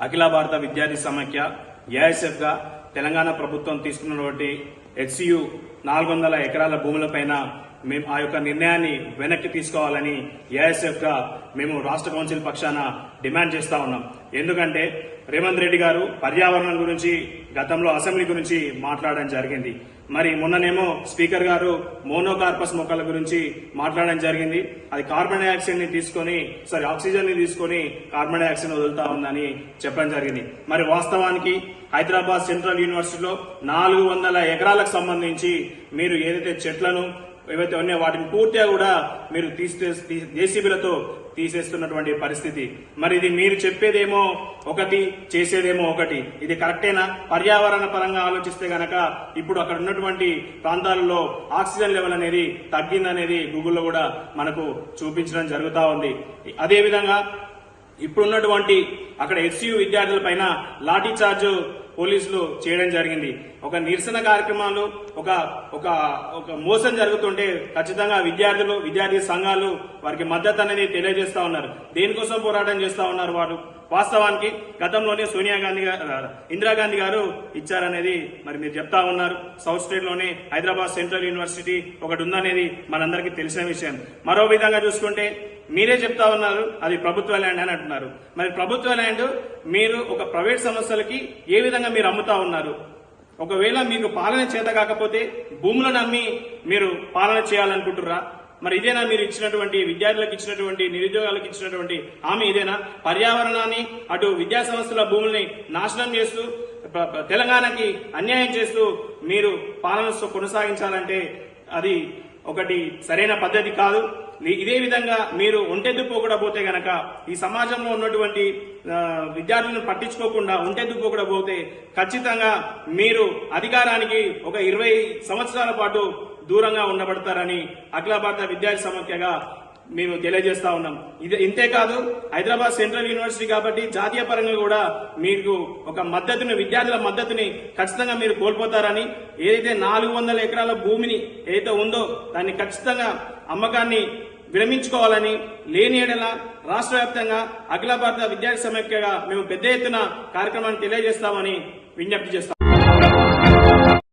అఖిల భారత విద్యార్థి సమాఖ్య ఏఎస్ఎఫ్గా తెలంగాణ ప్రభుత్వం తీసుకున్నటువంటి హెచ్సియు నాలుగు వందల ఎకరాల భూములపైన మేము ఆ యొక్క నిర్ణయాన్ని వెనక్కి తీసుకోవాలని ఏఎస్ఎఫ్గా మేము రాష్ట్ర కౌన్సిల్ పక్షాన డిమాండ్ చేస్తా ఉన్నాం. ఎందుకంటే రేవంత్ రెడ్డి గారు పర్యావరణం గురించి గతంలో అసెంబ్లీ గురించి మాట్లాడడం జరిగింది. మరి మొన్ననేమో స్పీకర్ గారు మోనోకార్పస్ మొక్కల గురించి మాట్లాడడం జరిగింది. అది కార్బన్ డైఆక్సైడ్ని తీసుకొని సారీ ఆక్సిజన్ని తీసుకొని కార్బన్ డైఆక్సైడ్ వదులుతా ఉందని చెప్పడం జరిగింది. మరి వాస్తవానికి హైదరాబాద్ సెంట్రల్ యూనివర్సిటీలో నాలుగు వందల ఎకరాలకు సంబంధించి మీరు ఏదైతే చెట్లను ఏవైతే ఉన్నాయో వాటిని పూర్తిగా కూడా మీరు తీసే జేసీబీలతో తీసేస్తున్నటువంటి పరిస్థితి. మరి ఇది మీరు చెప్పేదేమో ఒకటి చేసేదేమో ఒకటి. ఇది కరెక్టేనా? పర్యావరణ పరంగా ఆలోచిస్తే గనక ఇప్పుడు అక్కడ ఉన్నటువంటి ప్రాంతాలలో ఆక్సిజన్ లెవెల్ అనేది తగ్గిందనేది గూగుల్లో కూడా మనకు చూపించడం జరుగుతూ ఉంది. అదే విధంగా ఇప్పుడున్నటువంటి అక్కడ ఎస్యు విద్యార్థుల పైన లాఠీ చార్జ్ పోలీసులు చేయడం జరిగింది. ఒక నిరసన కార్యక్రమాలు ఒక ఒక ఒక మోసం జరుగుతుంటే ఖచ్చితంగా విద్యార్థులు విద్యార్థి సంఘాలు వారికి మద్దతు అనేది తెలియజేస్తా ఉన్నారు. దేనికోసం పోరాటం చేస్తా ఉన్నారు వారు? వాస్తవానికి గతంలోనే సోనియా గాంధీ గారు ఇందిరాగాంధీ గారు ఇచ్చారనేది మరి మీరు చెప్తా ఉన్నారు. సౌత్ స్టేట్లోనే హైదరాబాద్ సెంట్రల్ యూనివర్సిటీ ఒకటి ఉందనేది మనందరికీ తెలిసిన విషయం. మరో విధంగా చూసుకుంటే మీరే చెప్తా ఉన్నారు అది ప్రభుత్వ ల్యాండ్ అని అంటున్నారు. మరి ప్రభుత్వ ల్యాండ్ మీరు ఒక ప్రైవేట్ సంస్థలకి ఏ విధంగా మీరు అమ్ముతా ఉన్నారు? ఒకవేళ మీకు పాలన చేత కాకపోతే భూములను అమ్మి మీరు పాలన చేయాలనుకుంటుర్రా? మరి ఇదేనా మీరు ఇచ్చినటువంటి విద్యార్థులకు ఇచ్చినటువంటి నిరుద్యోగాలకు ఇచ్చినటువంటి హామీ ఇదేనా? పర్యావరణాన్ని అటు విద్యా సంస్థల భూముల్ని నాశనం చేస్తూ తెలంగాణకి అన్యాయం చేస్తూ మీరు పాలన కొనసాగించాలంటే అది ఒకటి సరైన పద్ధతి కాదు. ఇదే విధంగా మీరు ఒంటెద్దు పోకుండా పోతే గనక ఈ సమాజంలో ఉన్నటువంటి విద్యార్థులను పట్టించుకోకుండా ఒంటెద్దు పోకుండా పోతే ఖచ్చితంగా మీరు అధికారానికి ఒక ఇరవై సంవత్సరాల పాటు దూరంగా ఉండబడతారని అఖిల భారత విద్యార్థి సమాఖ్యగా మేము తెలియజేస్తా ఉన్నాం. ఇది ఇంతే కాదు హైదరాబాద్ సెంట్రల్ యూనివర్సిటీ కాబట్టి జాతీయ పరంగా కూడా మీకు ఒక మద్దతుని విద్యార్థుల మద్దతుని ఖచ్చితంగా మీరు కోల్పోతారని ఏదైతే నాలుగు వందల ఎకరాల భూమిని ఏదైతే ఉందో దాన్ని ఖచ్చితంగా అమ్మకాన్ని విరమించుకోవాలని లేని ఏడల రాష్ట్ర వ్యాప్తంగా అఖిల భారత విద్యార్థి సమైక్యగా మేము పెద్ద ఎత్తున కార్యక్రమాన్ని తెలియజేస్తామని విజ్ఞప్తి చేస్తాం